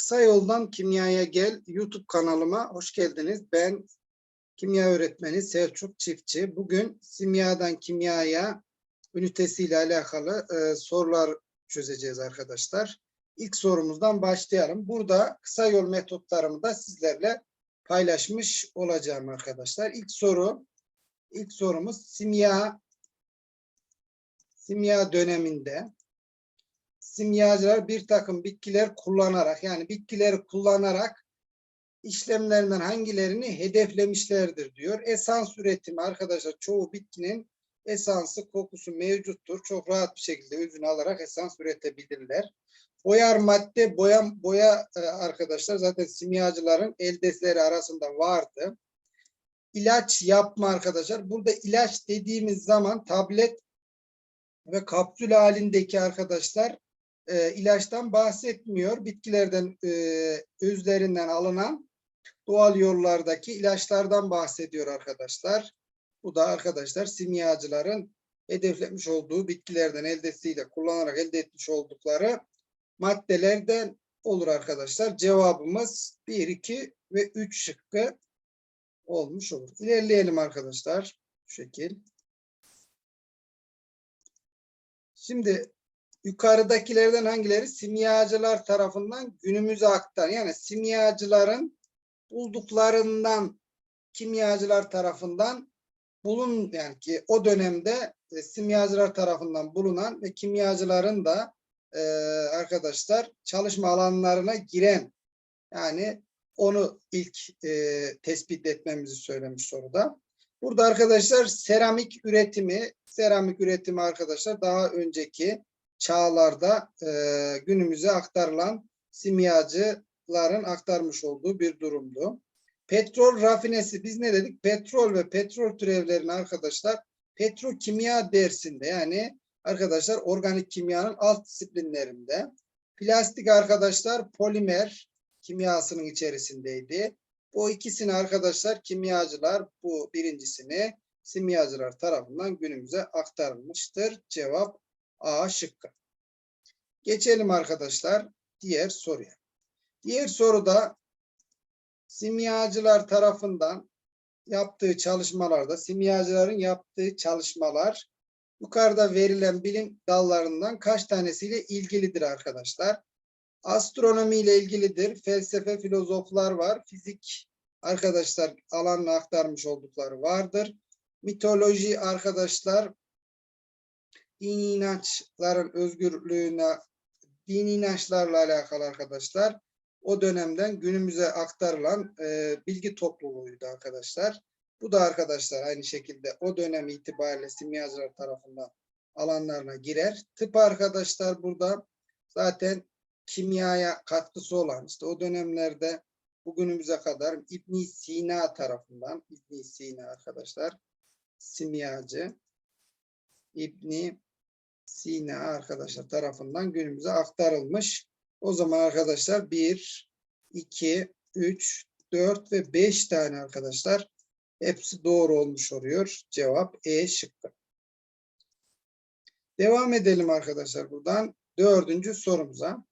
Kısa Yoldan Kimyaya Gel YouTube kanalıma hoş geldiniz. Ben kimya öğretmeni Selçuk Çiftçi. Bugün simyadan kimyaya ünitesiyle alakalı e, sorular çözeceğiz arkadaşlar. İlk sorumuzdan başlayalım. Burada kısa yol metotlarımı da sizlerle paylaşmış olacağım arkadaşlar. İlk soru, ilk sorumuz simya simya döneminde simyacılar bir takım bitkiler kullanarak yani bitkileri kullanarak işlemlerinden hangilerini hedeflemişlerdir diyor. Esans üretimi arkadaşlar çoğu bitkinin esansı kokusu mevcuttur. Çok rahat bir şekilde özünü alarak esans üretebilirler. Boyar madde boya, boya e, arkadaşlar zaten simyacıların eldesleri arasında vardı. İlaç yapma arkadaşlar. Burada ilaç dediğimiz zaman tablet ve kapsül halindeki arkadaşlar e, ilaçtan bahsetmiyor. Bitkilerden e, özlerinden alınan doğal yollardaki ilaçlardan bahsediyor arkadaşlar. Bu da arkadaşlar simyacıların hedeflemiş olduğu bitkilerden eldesiyle kullanarak elde etmiş oldukları maddelerden olur arkadaşlar. Cevabımız 1, 2 ve 3 şıkkı olmuş olur. İlerleyelim arkadaşlar. Şu şekil. Şimdi yukarıdakilerden hangileri simyacılar tarafından günümüze aktar? Yani simyacıların bulduklarından kimyacılar tarafından bulun yani ki o dönemde e, simyacılar tarafından bulunan ve kimyacıların da e, arkadaşlar çalışma alanlarına giren yani onu ilk e, tespit etmemizi söylemiş soruda. Burada arkadaşlar seramik üretimi, seramik üretimi arkadaşlar daha önceki çağlarda e, günümüze aktarılan simyacıların aktarmış olduğu bir durumdu. Petrol rafinesi biz ne dedik? Petrol ve petrol türevlerini arkadaşlar petrokimya dersinde yani arkadaşlar organik kimyanın alt disiplinlerinde. Plastik arkadaşlar polimer kimyasının içerisindeydi. Bu ikisini arkadaşlar kimyacılar bu birincisini simyacılar tarafından günümüze aktarılmıştır. Cevap A şıkkı. Geçelim arkadaşlar diğer soruya. Diğer soruda simyacılar tarafından yaptığı çalışmalarda simyacıların yaptığı çalışmalar yukarıda verilen bilim dallarından kaç tanesiyle ilgilidir arkadaşlar? Astronomi ile ilgilidir. Felsefe, filozoflar var. Fizik arkadaşlar alanla aktarmış oldukları vardır. Mitoloji arkadaşlar dini inançların özgürlüğüne, dini inançlarla alakalı arkadaşlar o dönemden günümüze aktarılan e, bilgi topluluğuydu arkadaşlar. Bu da arkadaşlar aynı şekilde o dönem itibariyle simyacılar tarafından alanlarına girer. Tıp arkadaşlar burada zaten kimyaya katkısı olan işte o dönemlerde bugünümüze kadar İbn Sina tarafından İbn Sina arkadaşlar simyacı İbni Sina arkadaşlar tarafından günümüze aktarılmış. O zaman arkadaşlar 1, 2, 3, 4 ve 5 tane arkadaşlar hepsi doğru olmuş oluyor. Cevap E şıkkı. Devam edelim arkadaşlar buradan dördüncü sorumuza.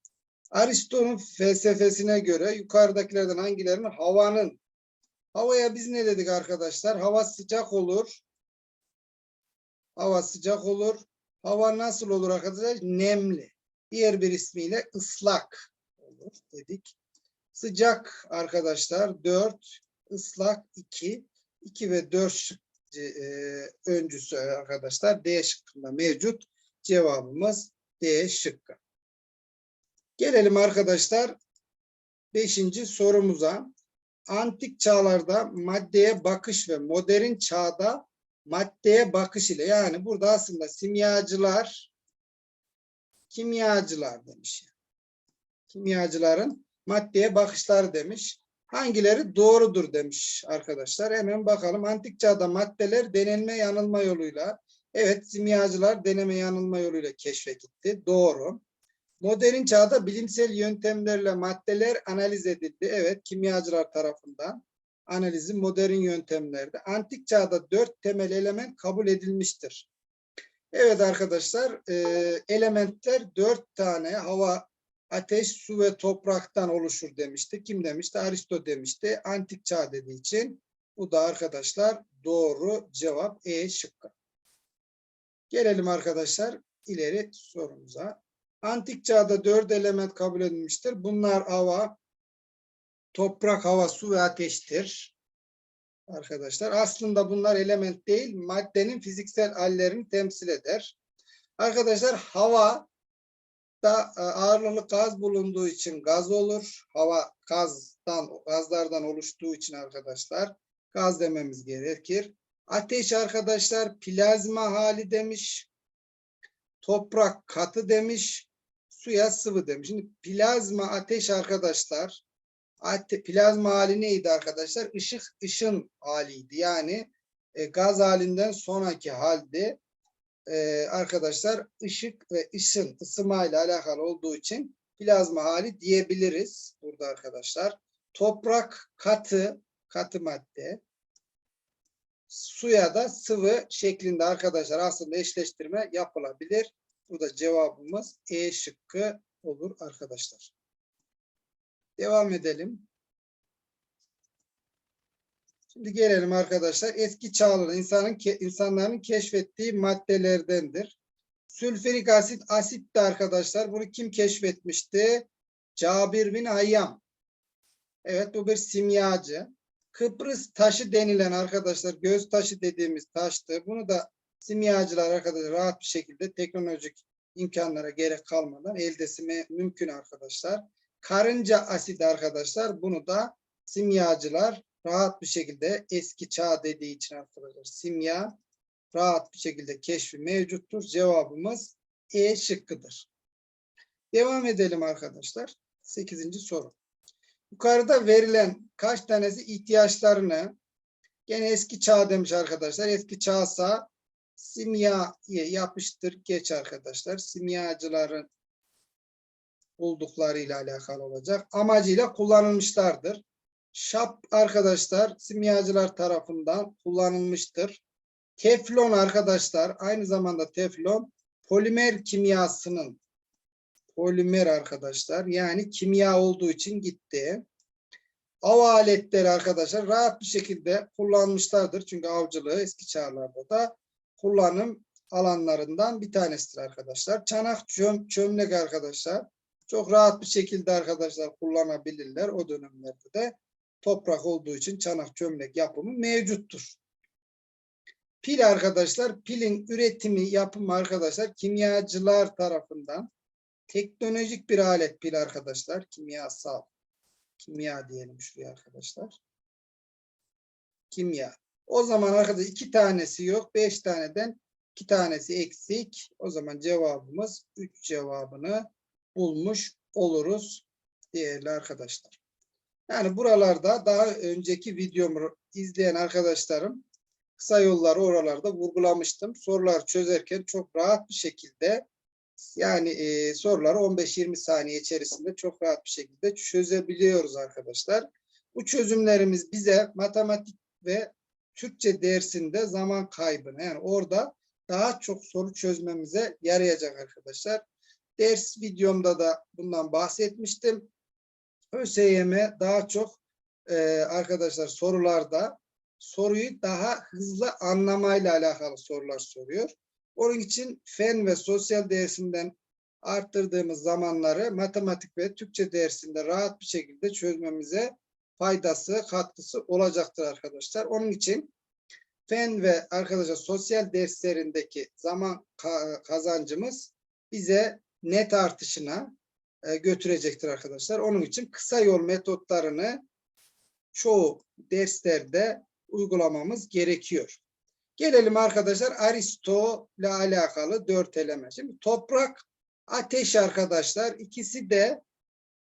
Aristo'nun felsefesine göre yukarıdakilerden hangilerinin havanın havaya biz ne dedik arkadaşlar? Hava sıcak olur. Hava sıcak olur. Hava nasıl olur arkadaşlar? Nemli. Diğer bir ismiyle ıslak olur dedik. Sıcak arkadaşlar 4, ıslak 2. 2 ve 4 şık, e, öncüsü arkadaşlar D şıkkında mevcut. Cevabımız D şıkkı. Gelelim arkadaşlar beşinci sorumuza. Antik çağlarda maddeye bakış ve modern çağda maddeye bakış ile yani burada aslında simyacılar kimyacılar demiş. Kimyacıların maddeye bakışları demiş. Hangileri doğrudur demiş arkadaşlar. Hemen bakalım. Antik çağda maddeler denenme yanılma yoluyla evet simyacılar deneme yanılma yoluyla keşfedildi. Doğru. Modern çağda bilimsel yöntemlerle maddeler analiz edildi. Evet kimyacılar tarafından analizi modern yöntemlerde. Antik çağda dört temel element kabul edilmiştir. Evet arkadaşlar e, elementler dört tane hava ateş, su ve topraktan oluşur demişti. Kim demişti? Aristo demişti. Antik çağ dediği için bu da arkadaşlar doğru cevap E şıkkı. Gelelim arkadaşlar ileri sorumuza. Antik çağda dört element kabul edilmiştir. Bunlar hava, toprak, hava, su ve ateştir. Arkadaşlar aslında bunlar element değil, maddenin fiziksel hallerini temsil eder. Arkadaşlar hava da e, ağırlıklı gaz bulunduğu için gaz olur. Hava gazdan, gazlardan oluştuğu için arkadaşlar gaz dememiz gerekir. Ateş arkadaşlar plazma hali demiş. Toprak katı demiş. Suya sıvı demiş. Şimdi plazma ateş arkadaşlar. Plazma hali neydi arkadaşlar? Işık ışın haliydi. Yani e, gaz halinden sonraki halde e, arkadaşlar ışık ve ışın ısımayla alakalı olduğu için plazma hali diyebiliriz burada arkadaşlar. Toprak katı, katı madde. Suya da sıvı şeklinde arkadaşlar aslında eşleştirme yapılabilir. Burada cevabımız E şıkkı olur arkadaşlar. Devam edelim. Şimdi gelelim arkadaşlar. Eski çağların insanın insanların keşfettiği maddelerdendir. Sülfürik asit asit de arkadaşlar. Bunu kim keşfetmişti? Cabir bin Hayyam. Evet bu bir simyacı. Kıbrıs taşı denilen arkadaşlar göz taşı dediğimiz taştı. Bunu da simyacılar arkadaşlar rahat bir şekilde teknolojik imkanlara gerek kalmadan eldesi mümkün arkadaşlar. Karınca asit arkadaşlar bunu da simyacılar rahat bir şekilde eski çağ dediği için arkadaşlar simya rahat bir şekilde keşfi mevcuttur. Cevabımız E şıkkıdır. Devam edelim arkadaşlar. Sekizinci soru. Yukarıda verilen kaç tanesi ihtiyaçlarını gene eski çağ demiş arkadaşlar. Eski çağsa simyaya yapıştır geç arkadaşlar. Simyacıların bulduklarıyla alakalı olacak. Amacıyla kullanılmışlardır. Şap arkadaşlar simyacılar tarafından kullanılmıştır. Teflon arkadaşlar aynı zamanda teflon polimer kimyasının polimer arkadaşlar yani kimya olduğu için gitti. Av aletleri arkadaşlar rahat bir şekilde kullanmışlardır. Çünkü avcılığı eski çağlarda da kullanım alanlarından bir tanesidir arkadaşlar. Çanak çöm, çömlek arkadaşlar çok rahat bir şekilde arkadaşlar kullanabilirler. O dönemlerde de toprak olduğu için çanak çömlek yapımı mevcuttur. Pil arkadaşlar, pilin üretimi, yapımı arkadaşlar kimyacılar tarafından teknolojik bir alet pil arkadaşlar. Kimyasal. Kimya diyelim şuraya arkadaşlar. Kimya. O zaman arkadaşlar iki tanesi yok. Beş taneden iki tanesi eksik. O zaman cevabımız üç cevabını bulmuş oluruz değerli arkadaşlar. Yani buralarda daha önceki videomu izleyen arkadaşlarım kısa yolları oralarda vurgulamıştım. Sorular çözerken çok rahat bir şekilde yani e, soruları 15-20 saniye içerisinde çok rahat bir şekilde çözebiliyoruz arkadaşlar. Bu çözümlerimiz bize matematik ve Türkçe dersinde zaman kaybını yani orada daha çok soru çözmemize yarayacak arkadaşlar. Ders videomda da bundan bahsetmiştim. ÖSYM daha çok e, arkadaşlar sorularda soruyu daha hızlı anlamayla alakalı sorular soruyor. Onun için fen ve sosyal dersinden arttırdığımız zamanları matematik ve Türkçe dersinde rahat bir şekilde çözmemize faydası, katkısı olacaktır arkadaşlar. Onun için fen ve arkadaşlar sosyal derslerindeki zaman kazancımız bize net artışına e, götürecektir arkadaşlar. Onun için kısa yol metotlarını çoğu derslerde uygulamamız gerekiyor. Gelelim arkadaşlar Aristo ile alakalı dört element. Şimdi toprak, ateş arkadaşlar ikisi de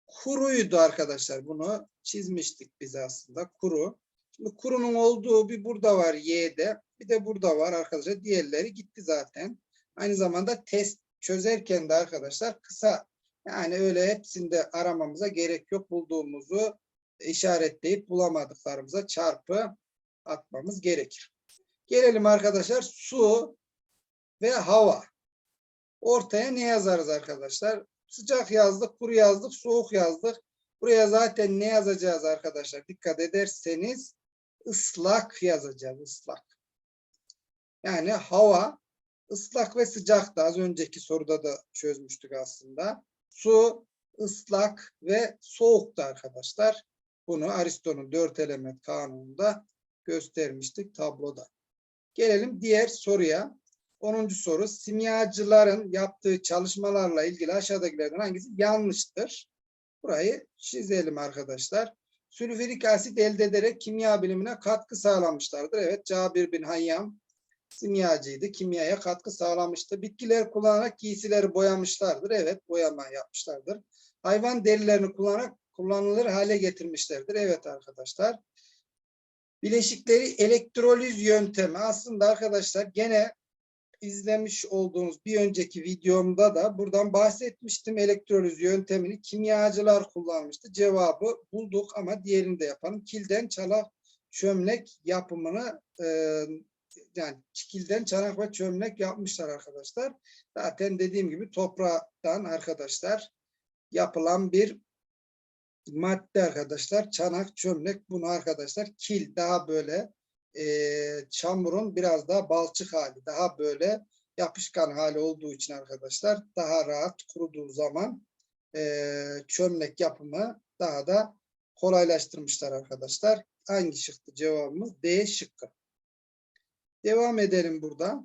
kuruydu arkadaşlar. Bunu çizmiştik biz aslında kuru. Şimdi kurunun olduğu bir burada var Y'de. Bir de burada var arkadaşlar. Diğerleri gitti zaten. Aynı zamanda test çözerken de arkadaşlar kısa yani öyle hepsinde aramamıza gerek yok. Bulduğumuzu işaretleyip bulamadıklarımıza çarpı atmamız gerekir. Gelelim arkadaşlar su ve hava. Ortaya ne yazarız arkadaşlar? sıcak yazdık, kuru yazdık, soğuk yazdık. Buraya zaten ne yazacağız arkadaşlar? Dikkat ederseniz ıslak yazacağız, ıslak. Yani hava ıslak ve sıcak da az önceki soruda da çözmüştük aslında. Su ıslak ve soğuktu arkadaşlar. Bunu Aristo'nun dört element kanununda göstermiştik tabloda. Gelelim diğer soruya. 10. soru simyacıların yaptığı çalışmalarla ilgili aşağıdakilerden hangisi yanlıştır? Burayı çizelim arkadaşlar. Sülfürik asit elde ederek kimya bilimine katkı sağlamışlardır. Evet Cabir bin Hayyam simyacıydı. Kimyaya katkı sağlamıştı. Bitkiler kullanarak giysileri boyamışlardır. Evet boyama yapmışlardır. Hayvan derilerini kullanarak kullanılır hale getirmişlerdir. Evet arkadaşlar. Bileşikleri elektroliz yöntemi aslında arkadaşlar gene izlemiş olduğunuz bir önceki videomda da buradan bahsetmiştim. Elektroliz yöntemini kimyacılar kullanmıştı. Cevabı bulduk ama diğerini de yapalım. Kilden çanak çömlek yapımını e, yani kilden çanak ve çömlek yapmışlar arkadaşlar. Zaten dediğim gibi topraktan arkadaşlar yapılan bir madde arkadaşlar. Çanak, çömlek bunu arkadaşlar kil daha böyle e, çamurun biraz daha balçık hali, daha böyle yapışkan hali olduğu için arkadaşlar daha rahat kuruduğu zaman e, çömlek yapımı daha da kolaylaştırmışlar arkadaşlar. Hangi şıktı cevabımız? D şıkkı. Devam edelim burada.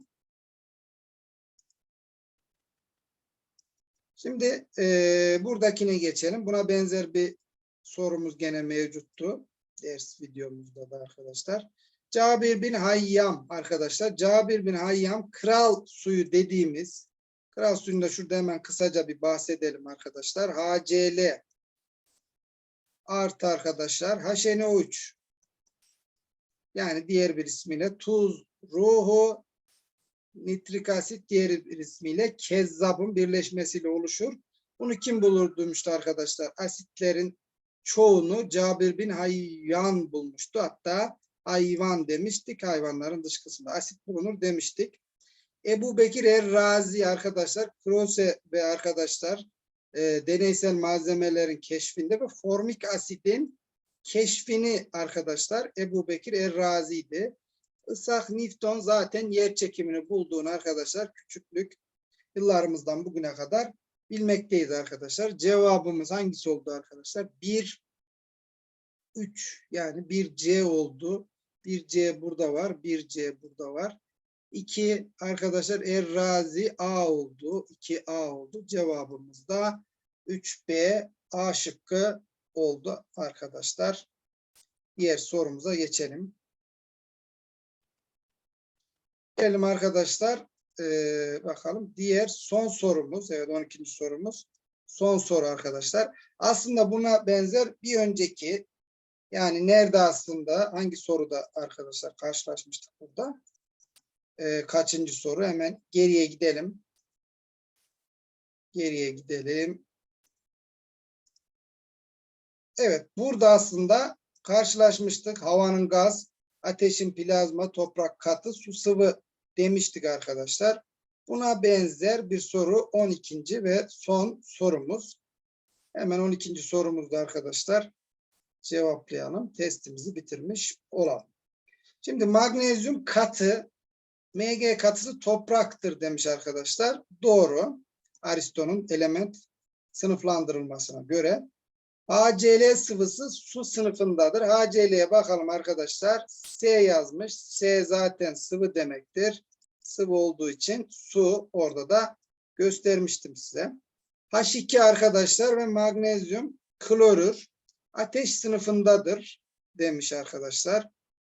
Şimdi e, buradakine geçelim. Buna benzer bir sorumuz gene mevcuttu. Ders videomuzda da arkadaşlar. Cabir bin Hayyam arkadaşlar. Cabir bin Hayyam kral suyu dediğimiz kral suyunda şurada hemen kısaca bir bahsedelim arkadaşlar. HCl artı arkadaşlar HNO3 yani diğer bir ismiyle tuz ruhu nitrik asit diğer ismiyle kezzabın birleşmesiyle oluşur. Bunu kim bulur arkadaşlar. Asitlerin çoğunu Cabir bin Hayyan bulmuştu. Hatta hayvan demiştik. Hayvanların dış kısmında asit bulunur demiştik. Ebu Bekir Er-Razi arkadaşlar, Krose ve arkadaşlar e, deneysel malzemelerin keşfinde ve formik asidin keşfini arkadaşlar Ebu Bekir Er-Razi'ydi. Isaac Newton zaten yer çekimini bulduğunu arkadaşlar küçüklük yıllarımızdan bugüne kadar bilmekteyiz arkadaşlar. Cevabımız hangisi oldu arkadaşlar? 1 3 yani 1 C oldu. 1 C burada var. 1 C burada var. 2 arkadaşlar Errazi A oldu. 2 A oldu. Cevabımız da 3 B A şıkkı oldu arkadaşlar. Diğer sorumuza geçelim. Gelelim arkadaşlar. Ee, bakalım. Diğer son sorumuz. Evet 12. sorumuz. Son soru arkadaşlar. Aslında buna benzer bir önceki yani nerede aslında hangi soruda arkadaşlar karşılaşmıştık burada? Ee, kaçıncı soru? Hemen geriye gidelim. Geriye gidelim. Evet burada aslında karşılaşmıştık. Havanın gaz, ateşin plazma, toprak katı, su sıvı demiştik arkadaşlar. Buna benzer bir soru 12. ve son sorumuz. Hemen 12. sorumuzda arkadaşlar cevaplayalım. Testimizi bitirmiş olalım. Şimdi magnezyum katı, Mg katısı topraktır demiş arkadaşlar. Doğru. Aristo'nun element sınıflandırılmasına göre. HCl sıvısı su sınıfındadır. HCl'ye bakalım arkadaşlar. S yazmış. S zaten sıvı demektir. Sıvı olduğu için su orada da göstermiştim size. H2 arkadaşlar ve magnezyum klorür ateş sınıfındadır demiş arkadaşlar.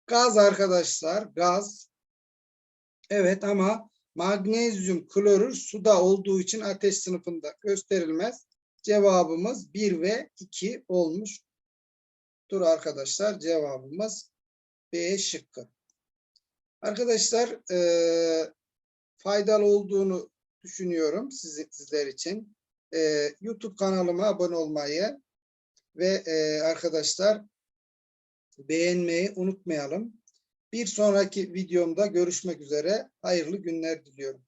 Gaz arkadaşlar gaz. Evet ama magnezyum klorür suda olduğu için ateş sınıfında gösterilmez. Cevabımız 1 ve 2 olmuş. Dur arkadaşlar cevabımız B şıkkı. Arkadaşlar e, faydalı olduğunu düşünüyorum siz, sizler için. E, YouTube kanalıma abone olmayı ve e, arkadaşlar beğenmeyi unutmayalım. Bir sonraki videomda görüşmek üzere. Hayırlı günler diliyorum.